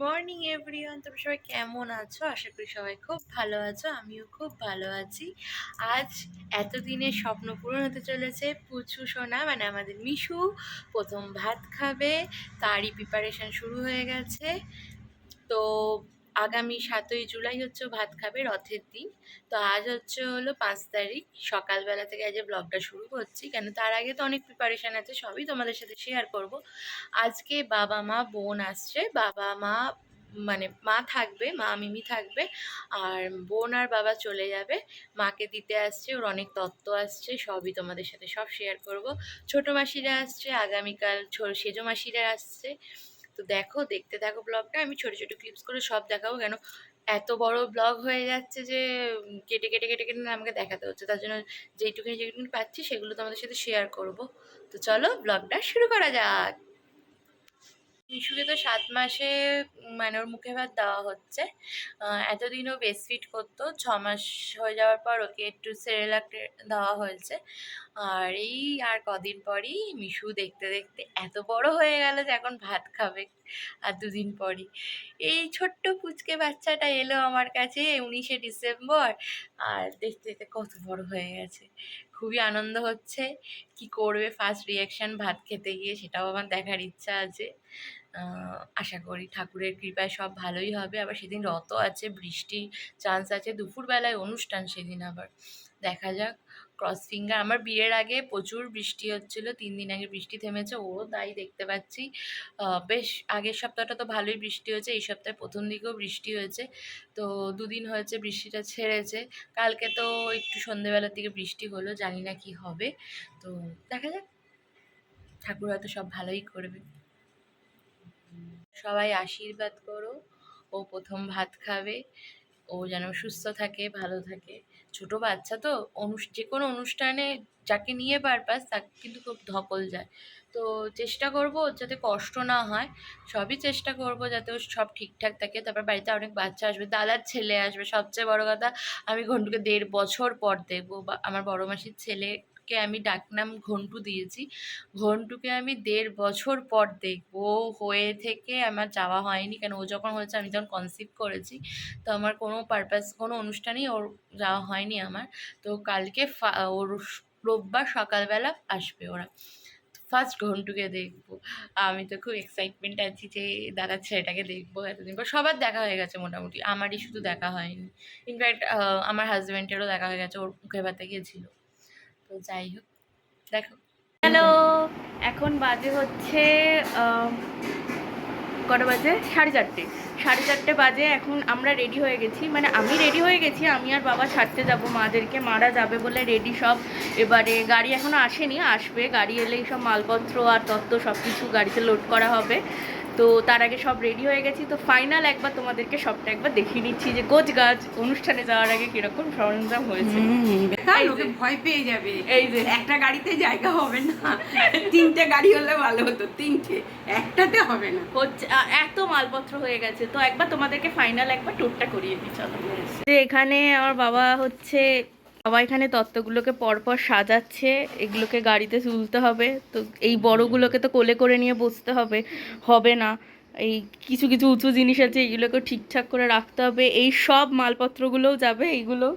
Morning, everyone. তোমরা সবাই কেমন আছো? আশা করি সবাই খুব ভালো আছো, আমিও খুব ভালো আছি। আজ এতদিনের স্বপ্ন পূরণ হতে চলেছে পুচু সোনা মানে আমাদের মিশু। প্রথম ভাত খাবে, তারই প্রিপারেশান শুরু হয়ে গেছে। তো আগামী সাতই জুলাই হচ্ছে ভাত খাবে রথের দিন। তো আজ হচ্ছে হলো পাঁচ তারিখ। সকালবেলা থেকে আজ ব্লগটা শুরু করছি। কেন তার আগে তো অনেক প্রিপারেশান আছে, সবই তোমাদের সাথে শেয়ার করব। আজকে বাবা মা, বোন আসছে। বাবা মা মানে মা থাকবে, মা মিমি থাকবে, আর বোন আর বাবা চলে যাবে। মাকে দিতে আসছে, ওর অনেক তত্ত্ব আসছে, সবই তোমাদের সাথে সব শেয়ার করব। ছোটো মাসিরা আসছে, আগামীকাল সেজো মাসিরা আসছে। তো দেখো, দেখতে থাকো ব্লগটা আমি ছোটো ছোটো ক্লিপস করে সব দেখাবো কেন? এত বড় ব্লগ হয়ে যাচ্ছে যে কেটে কেটে কেটে কেটে আমাকে দেখাতে হচ্ছে। তার জন্য যেইটুকুনি যেটুকুনি পাচ্ছি, সেগুলো তোমাদের সাথে শেয়ার করব। তো চলো ব্লগটা শুরু করা যাক। মিশুকে তো সাত মাসে মানে ওর মুখে ভাত দেওয়া হচ্ছে। এতদিন ও বেস্ট ফিট করতো, ছ মাস হয়ে যাওয়ার পর ওকে একটু সেরেলাক দেওয়া হয়েছে। আর এই আর কদিন পরই মিশু দেখতে দেখতে এত বড় হয়ে গেল যে এখন ভাত খাবে আর দুদিন পরই। এই ছোট্ট পুচকে বাচ্চাটা এলো আমার কাছে উনিশে ডিসেম্বর। আর দেখতে দেখতে কত বড় হয়ে গেছে। খুবই আনন্দ হচ্ছে। কি করবে? ফার্স্ট রিয়াকশান ভাত খেতে গিয়ে সেটাও আমার দেখার ইচ্ছা আছে। আশা করি ঠাকুরের কৃপায় সব ভালোই হবে। আবার সেদিন রথ আছে, বৃষ্টির চান্স আছে, দুপুরবেলায় অনুষ্ঠান সেদিন আবার। দেখা যাক ক্রস ফিঙ্গার আমার বিয়ের আগে প্রচুর বৃষ্টি হচ্ছিল, তিন দিন আগে বৃষ্টি থেমেছে ও তাই দেখতে পাচ্ছি। বেশ, আগের সপ্তাহটা তো ভালোই বৃষ্টি হয়েছে, এই সপ্তাহে প্রথম দিকেও বৃষ্টি হয়েছে। তো দুদিন হয়েছে বৃষ্টিটা ছেড়েছে, কালকে তো একটু সন্ধেবেলার দিকে বৃষ্টি হলো, জানি না কি হবে। তো দেখা যাক, ঠাকুর হয়তো সব ভালোই করবে। সবাই আশীর্বাদ করো। ও প্রথম ভাত খাবে, ও যেন সুস্থ থাকে, ভালো থাকে। ছোট বাচ্চা তো যে কোনো অনুষ্ঠানে যাকে নিয়ে পারপাস তাকে কিন্তু খুব ধকল যায়। তো চেষ্টা করব যাতে কষ্ট না হয়, সবই চেষ্টা করব যাতে ও সব ঠিকঠাক থাকে। তারপর বাড়িতে অনেক বাচ্চা আসবে, দাদার ছেলে আসবে। সবচেয়ে বড় কথা, আমি ঘন্টুকে দেড় বছর পর দেখব বা আমার বড় মাসির ছেলেকে আমি ডাকনাম ঘন্টু দিয়েছি। ঘন্টুকে আমি দেড় বছর পর দেখব। হয়ে থেকে আমার যাওয়া হয়নি। কেন? ও যখন হয়েছে, আমি যখন কনসিভ করেছি, তো আমার কোনো পারপাস কোনো অনুষ্ঠানেই ওর যাওয়া হয়নি আমার। তো কালকে ওর রোববার সকালবেলা আসবে ওরা। ফার্স্ট ঘন্টুকে দেখব। আমি তো খুব এক্সাইটমেন্ট আছি যে দাদার ছেলেটাকে দেখব এতদিন পর। সবার দেখা হয়ে গেছে মোটামুটি। আমারই শুধু দেখা হয়নি। ইনফ্যাক্ট আমার হাজব্যান্ডেরও দেখা হয়ে গেছে। ওর মুখে ভাতে গিয়েছিল। তো যাই হোক, দেখো। হ্যালো, এখন বাজে হচ্ছে কটা বাজে? সাড়ে চারটে। সাড়ে চারটে বাজে, এখন আমরা রেডি হয়ে গেছি। মানে আমি রেডি হয়ে গেছি, আমি আর বাবা ছাড়তে যাব, মাদেরকে মারা যাবে বলে রেডি সব। এবারে গাড়ি এখনও আসেনি, আসবে। গাড়ি এলেই সব মালপত্র আর তত্ত্ব সব কিছু গাড়িতে লোড করা হবে। তো তার আগে সব রেডি হয়ে গেছি তো ফাইনাল একবার তোমাদেরকে সবটা একবার দেখিয়ে নিচ্ছি যে গোছ গাছ অনুষ্ঠানে যাওয়ার আগে কীরকম সরঞ্জাম হয়েছে হ্যাঁ। ভয় পেয়ে যাবে এই যে। একটা গাড়িতে জায়গা হবে না তিনটে গাড়ি হলে ভালো হতো তিনটে একটাতে হবে না হচ্ছে এত মালপত্র হয়ে গেছে তো একবার তোমাদেরকে ফাইনাল একবার ট্যুরটা করিয়ে দিই চলো যে এখানে আমার বাবা হচ্ছে বাবা এখানে তত্ত্বগুলোকে পরপর সাজাচ্ছে এগুলোকে গাড়িতে তুলতে হবে। তো এই বড়গুলোকে তো কোলে করে নিয়ে বসতে হবে হবে না। এই কিছু কিছু উঁচু জিনিস আছে এইগুলোকে ঠিকঠাক করে রাখতে হবে। এই সব মালপত্রগুলোও যাবে এইগুলো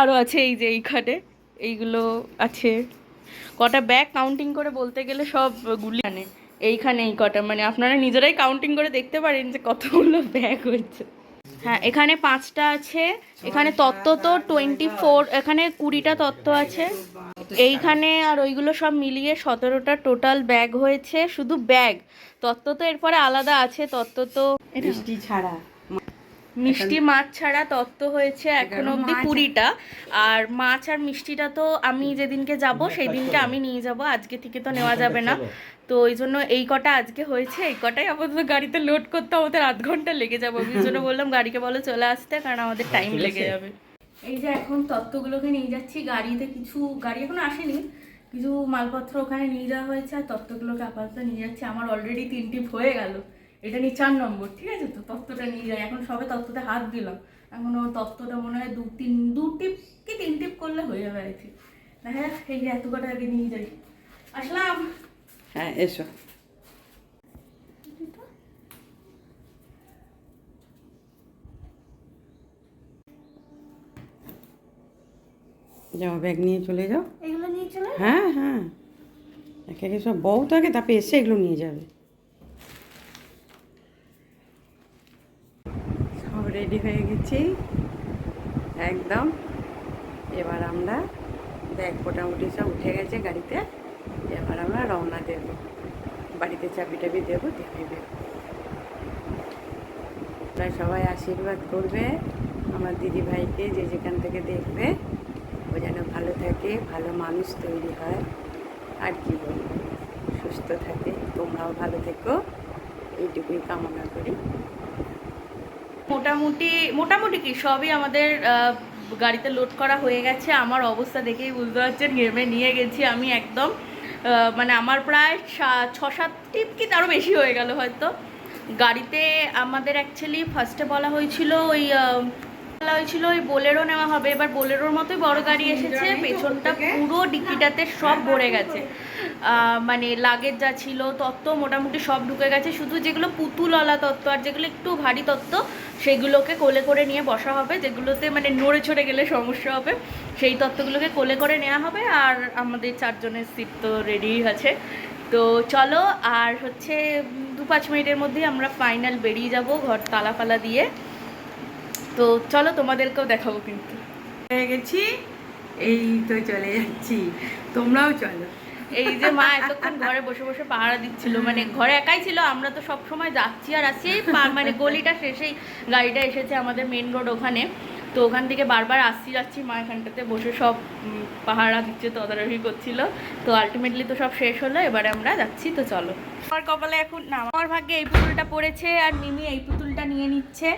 আরও আছে এই যে এইখানে এইগুলো আছে। কটা ব্যাগ কাউন্টিং করে বলতে গেলে সব গুলি মানে এইখানে এই কটা। মানে আপনারা নিজেরাই কাউন্টিং করে দেখতে পারেন যে কতগুলো ব্যাগ হচ্ছে হ্যাঁ এখানে পাঁচটা আছে। এখানে তত্ত্ব তো টোয়েন্টি ফোর এখানে কুড়িটা তত্ত্ব আছে। এইখানে আর ওইগুলো সব মিলিয়ে সতেরোটা টোটাল ব্যাগ হয়েছে শুধু ব্যাগ তত্ত্ব তো এরপরে আলাদা আছে তত্ত্ব তো বৃষ্টি ছাড়া। মিষ্টি মাছ ছাড়া তত্ত্ব হয়েছে এখন অবধি কুড়িটা। আর মাছ আর মিষ্টিটা তো আমি যেদিনকে যাব সেই দিনকে আমি নিয়ে যাব। আজকে থেকে তো নেওয়া যাবে না। তো ওই জন্য এই কটা আজকে হয়েছে এই কটাই আপাতত গাড়িতে লোড করতে আমাদের আধ ঘণ্টা লেগে যাবে। ওই জন্য বললাম গাড়িকে বলো চলে আসতে কারণ আমাদের টাইম লেগে যাবে। এই যে এখন তত্ত্বগুলোকে নিয়ে যাচ্ছি গাড়িতে কিছু গাড়ি এখনও আসেনি কিছু মালপত্র ওখানে নিয়ে যাওয়া হয়েছে আর তত্ত্বগুলোকে আপাতত নিয়ে যাচ্ছি। আমার অলরেডি তিন টিপ হয়ে গেল। এটা নিয়ে চার নম্বর ঠিক আছে তো? তত্ত্বটা নিয়ে যাই। এখন সবে তত্ত্বতে হাত দিলাম। এখন ওর তত্ত্বটা মনে হয় দু তিন দু টিপ কি তিন টিপ করলে হয়ে যাবে আর কি। দেখা যাক এই যে এত কটা আগে নিয়ে যাই। আসলাম। হ্যাঁ এসো। যাও ব্যাগ নিয়ে চলে যাও। এগুলো নিয়ে হ্যাঁ হ্যাঁ। এক এক সব বউ থাকে তারপরে এসে এগুলো নিয়ে যাবে। সব রেডি হয়ে গেছি। একদম। এবার আমরা ব্যাগ মোটামুটি সব উঠে গেছে গাড়িতে। এবার আমরা রওনা দেব বাড়িতে চাবি টাবি দেবো দেখে দেবো তাই সবাই আশীর্বাদ করবে, আমার দিদি ভাইকে যে যেখান থেকে দেখবে, ও যেন ভালো থাকে, ভালো মানুষ তৈরি হয়। আর কি বলব, সুস্থ থাকে, তোমরাও ভালো থেকো, এইটুকুই কামনা করি। মোটামুটি মোটামুটি কি, সবই আমাদের গাড়িতে লোড করা হয়ে গেছে। আমার অবস্থা দেখেই বুঝতে পারছেন ঘেমে নিয়ে গেছি আমি একদম। মানে আমার প্রায় ছ সাত কি তারও বেশি হয়ে গেল হয়তো। গাড়িতে আমাদের অ্যাকচুয়ালি ফার্স্টে বলা হয়েছিল ওই বলা হয়েছিল ওই বোলেরো নেওয়া হবে। এবার বোলেরোর মতোই বড় গাড়ি এসেছে পেছনটা পুরো ডিকিটাতে সব ভরে গেছে। মানে লাগেজ যা ছিল তত্ত্ব মোটামুটি সব ঢুকে গেছে। শুধু যেগুলো পুতুলওয়ালা তত্ত্ব আর যেগুলো একটু ভারী তত্ত্ব সেগুলোকে কোলে করে নিয়ে বসা হবে। যেগুলোতে মানে নড়ে চড়ে গেলে সমস্যা হবে সেই তত্ত্বগুলোকে কোলে করে নেওয়া হবে। আর আমাদের চারজনের সিট তো রেডি আছে। তো চলো আর হচ্ছে দু পাঁচ মিনিটের মধ্যেই আমরা ফাইনাল বেরিয়ে যাব ঘর তালা ফালা দিয়ে। তো চলো তোমাদেরকেও দেখাবো কিন্তু। হয়ে গেছি। এই তো চলে যাচ্ছি। তোমরাও চলো। এই যে মা এতক্ষণ ঘরে বসে বসে পাহারা দিচ্ছিল মানে ঘরে একাই ছিল আমরা তো সব সময় যাচ্ছি আর আসছি মানে গলিটা শেষেই গাড়িটা এসেছে আমাদের মেন রোড ওখানে। তো ওখান থেকে বারবার আসছি যাচ্ছি মা এখানটাতে বসে সব পাহারা দিচ্ছে তদারকি করছিল। তো আলটিমেটলি তো সব শেষ হলো এবারে আমরা যাচ্ছি তো চলো। আমার কপালে এখন না আমার ভাগ্যে এই পুতুলটা পড়েছে আর মিমি এই পুতুলটা নিয়ে নিচ্ছে।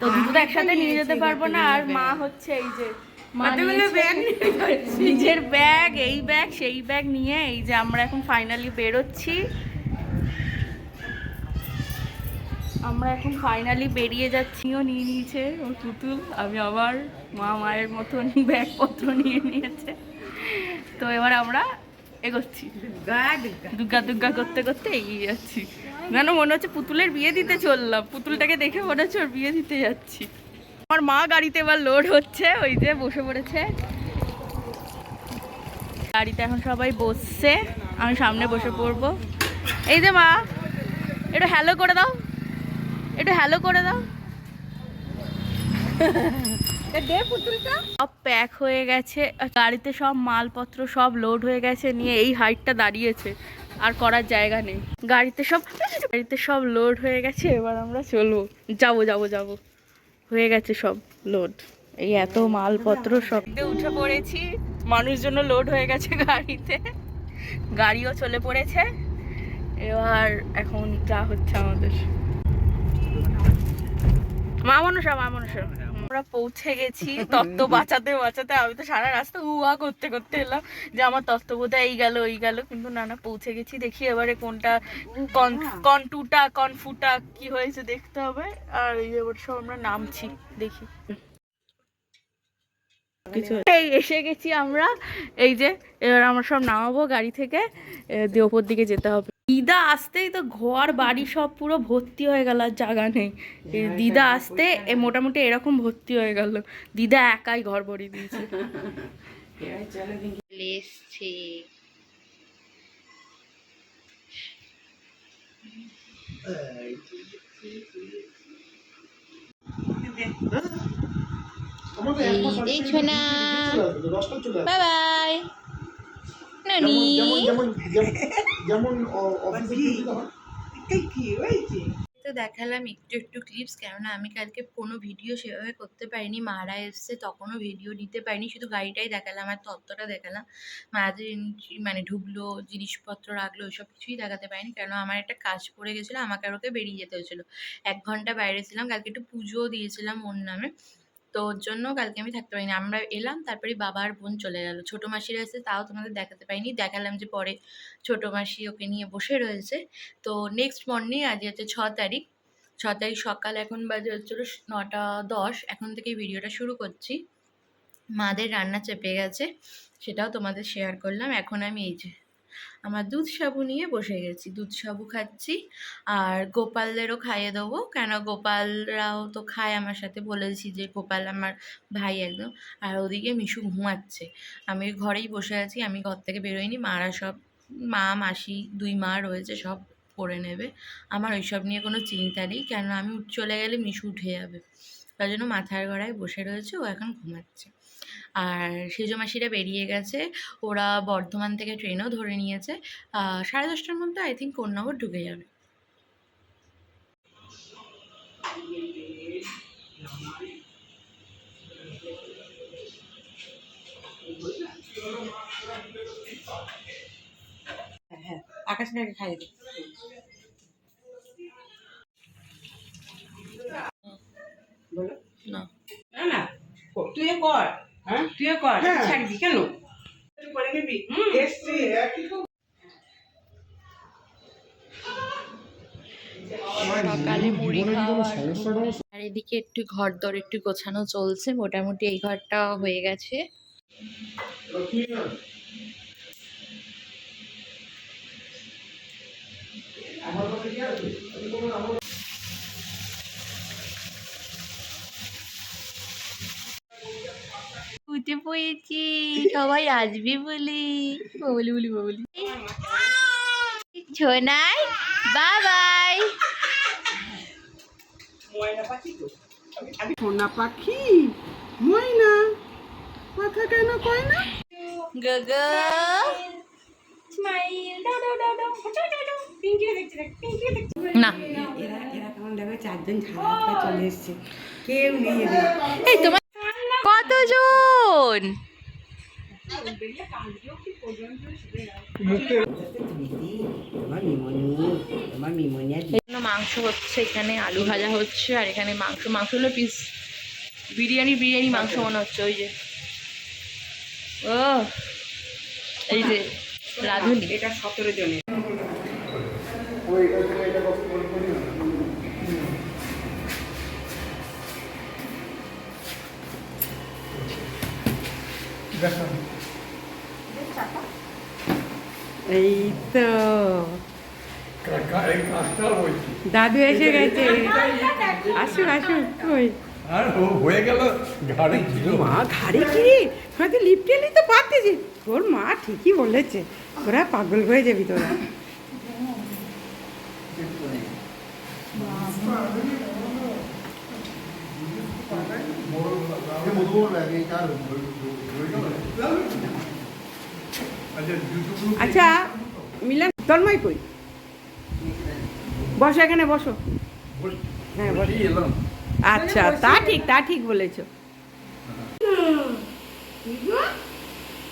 তো দুটো একসাথে নিয়ে যেতে পারব না আর মা হচ্ছে এই যে নিজের ব্যাগ এই ব্যাগ সেই ব্যাগ নিয়ে এই যে আমরা এখন ফাইনালি বেরোচ্ছি। আমরা এখন ফাইনালি বেরিয়ে যাচ্ছিও নিয়ে নিয়েছে ওর পুতুল আমি আবার মা মায়ের মতন ব্যাগপত্র নিয়ে নিয়েছে। তো এবার আমরা এগোচ্ছি। দুর্গা দুর্গা করতে করতে এগিয়ে যাচ্ছি। যেন মনে হচ্ছে পুতুলের বিয়ে দিতে চললাম? পুতুলটাকে দেখে মনে হচ্ছে ওর বিয়ে দিতে যাচ্ছি। আমার মা গাড়িতে এবার লোড হচ্ছে ওই যে বসে পড়েছে। গাড়িতে এখন সবাই বসছে আমি সামনে বসে পড়ব। এই যে মা একটু হ্যালো করে দাও। একটু হ্যালো করে দাও। সব প্যাক হয়ে গেছে গাড়িতে সব মালপত্র সব লোড হয়ে গেছে নিয়ে এই হাইটটা দাঁড়িয়েছে। আর করার জায়গা নেই। গাড়িতে সব গাড়িতে সব লোড হয়ে গেছে, এবার আমরা চলবো যাব যাব যাব। হয়ে গেছে সব লোড এই এত মালপত্র সব উঠে পড়েছি, মানুষজন লোড হয়ে গেছে গাড়িতে। গাড়িও চলে পড়েছে। এবার এখন যা হচ্ছে আমাদের। মা মনসা মা মনসা। আমরা পৌঁছে গেছি তত্ত্ব বাঁচাতে বাঁচাতে। আমি তো সারা রাস্তা উয়া করতে করতে এলাম যে আমার তত্ত্ব বোধহয় এই গেল ওই গেল। কিন্তু না না পৌঁছে গেছি। দেখি এবারে কোনটা কন কন টুটা কন ফুটা কি হয়েছে দেখতে হবে। আর এই এবার সব আমরা নামছি দেখি। কিছু এই এসে গেছি আমরা। এই যে এবার আমরা সব নামাবো গাড়ি থেকে। দিয়ে ওপর দিকে যেতে হবে। দিদা আসতেই তো ঘর বাড়ি সব পুরো ভর্তি হয়ে গেল আর জায়গা নেই। দিদা আসতে এ মোটামুটি এরকম ভর্তি হয়ে গেল। দিদা একাই ঘর ভরিয়ে দিয়েছে। এসছে। এই ছোনা বাই বাই। তো দেখালাম একটু একটু ক্লিপস কেননা আমি কালকে কোনো ভিডিও সেভাবে করতে পারিনি। মারা এসছে তখনও ভিডিও নিতে পারিনি শুধু গাড়িটাই দেখালাম আর তত্ত্বটা দেখালাম। এন্ট্রি মানে ঢুকলো জিনিসপত্র রাখল ওইসব কিছুই দেখাতে পারিনি কেন আমার একটা কাজ পড়ে গেছিল আমাকে আর ওকে বেরিয়ে যেতে হয়েছিলো। এক ঘণ্টা বাইরে ছিলাম কালকে একটু পুজোও দিয়েছিলাম ওর নামে। তো ওর জন্য কালকে আমি থাকতে পারিনি। আমরা এলাম, তারপরে বাবা আর বোন চলে গেল। ছোটো মাসিরা এসে তাও তোমাদের দেখাতে পারিনি। দেখালাম যে পরে ছোটো মাসি ওকে নিয়ে বসে রয়েছে। তো নেক্সট মর্নিং আজ হচ্ছে ছ তারিখ। ছ তারিখ সকাল এখন বাজে হচ্ছিল নটা দশ। এখন থেকেই ভিডিওটা শুরু করছি। মাদের রান্না চেপে গেছে। সেটাও তোমাদের শেয়ার করলাম। এখন আমি এই যে আমার দুধ সাবু নিয়ে বসে গেছি। দুধ সাবু খাচ্ছি আর গোপালদেরও খাইয়ে দেবো। কেন গোপালরাও তো খায় আমার সাথে, বলেছি যে গোপাল আমার ভাই একদম। আর ওদিকে মিশু ঘুমাচ্ছে। আমি ঘরেই বসে আছি, আমি ঘর থেকে বেরোইনি। মারা সব, মা, মাসি, দুই মা রয়েছে, সব করে নেবে। আমার ওইসব নিয়ে কোনো চিন্তা নেই। কেন আমি চলে গেলে মিশু উঠে যাবে। তার জন্য মাথার গড়ায় বসে রয়েছে, ও এখন ঘুমাচ্ছে। আর সেজো মাসিরা বেরিয়ে গেছে, ওরা বর্ধমান থেকে ট্রেনও ধরে নিয়েছে। সাড়ে দশটার মধ্যে আই থিঙ্ক কোন্নগর ঢুকে যাবে। হ্যাঁ আকাশটাকে খাইয়ে দে। বলো। না। না না। তুই কর। হ্যাঁ? তুই কর। হ্যাঁ। ছাড়বি কেন? করে নিবি। এসছি সকালে মুড়ি? আর এদিকে একটু ঘর দর একটু গোছানো চলছে মোটামুটি এই ঘরটা হয়ে গেছে। পড়েছি সবাই আসবে বলি। বলি বলি বলি। ছোনাই বাবাই। ময়না পাখি তো। সোনা পাখি? ময়না? কথা কেন কয় না? গগো না। এরা এরা কেমন দেখো? চারজন ঝাড়া চলে এসছে। কেউ নেই এই তোমার এখানে মাংস হচ্ছে এখানে আলু ভাজা হচ্ছে আর এখানে মাংস মাংস হলো পিস বিরিয়ানি বিরিয়ানি মাংস মনে হচ্ছে ওই যে। ও এই যে রাঁধুনি। এটা সতেরো জনের ওই এটা এটা কত করে করি না দেখা এই তো দাদু এসে গেছে। আসুন আসুন কই? আর হয়ে গেল ঘাড়ে মা ঘাড়ে কি রে? হয়তো লিফটে নিতে পারতেছি তোর মা ঠিকই বলেছে তোরা পাগল হয়ে যাবি তোরা। আচ্ছা মিলান তন্ময় কই? বসো এখানে বসো। হ্যাঁ বসো। আচ্ছা তা ঠিক তা ঠিক বলেছ।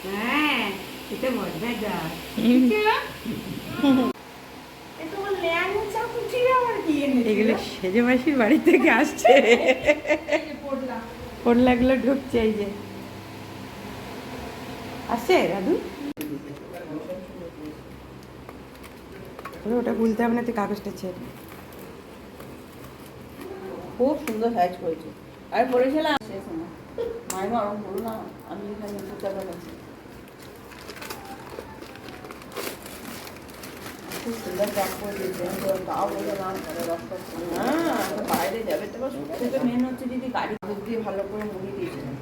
হ্যাঁ এটা এগুলো সেজে মাসির বাড়ি থেকে আসছে। ঢুকছে এই যে। আসছে দাদু তবে ওটা ভুলতে হবে না তুই কাগজটা ছেড়ে খুব সুন্দর সাইজ করেছে। আর পড়েছিলাম আরম বলো না আমি এখানে সুতাটা গেছি খুব সুন্দর চাপ করে দিয়েছে আমি তাও বলে না না বাইরে যাবে তো মেন হচ্ছে যদি গাড়ি দিয়ে ভালো করে মুড়ি দিয়েছিলাম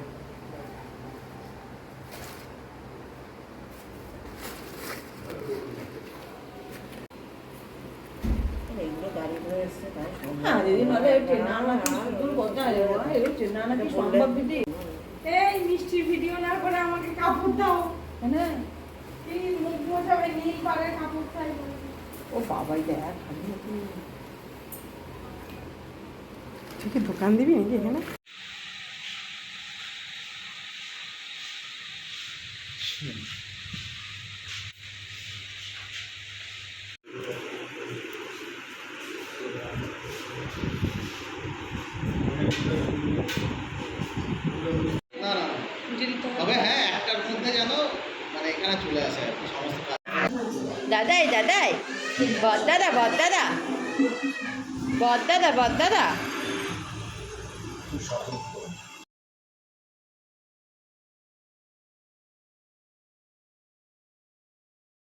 এগুলো গাড়ি করে এসছে তাই হ্যাঁ দিদি নাহলে ট্রেনে আনা কি সুন্দর কথা এগুলো ট্রেনে আনা কি সম্ভব দিদি এই মিষ্টির ভিডিও না করে আমাকে কাপড় দাও। হ্যাঁ এই মুখ মোছাবে নীল পাড়ের কাপড় চাই ও বাবাই দেখ দোকান দিবি নাকি এখানে? হ্যাঁ মানে এখানে চলে আসে দাদা দাদাই দাদাই। বদাদা বদাদা বদাদা বদাদা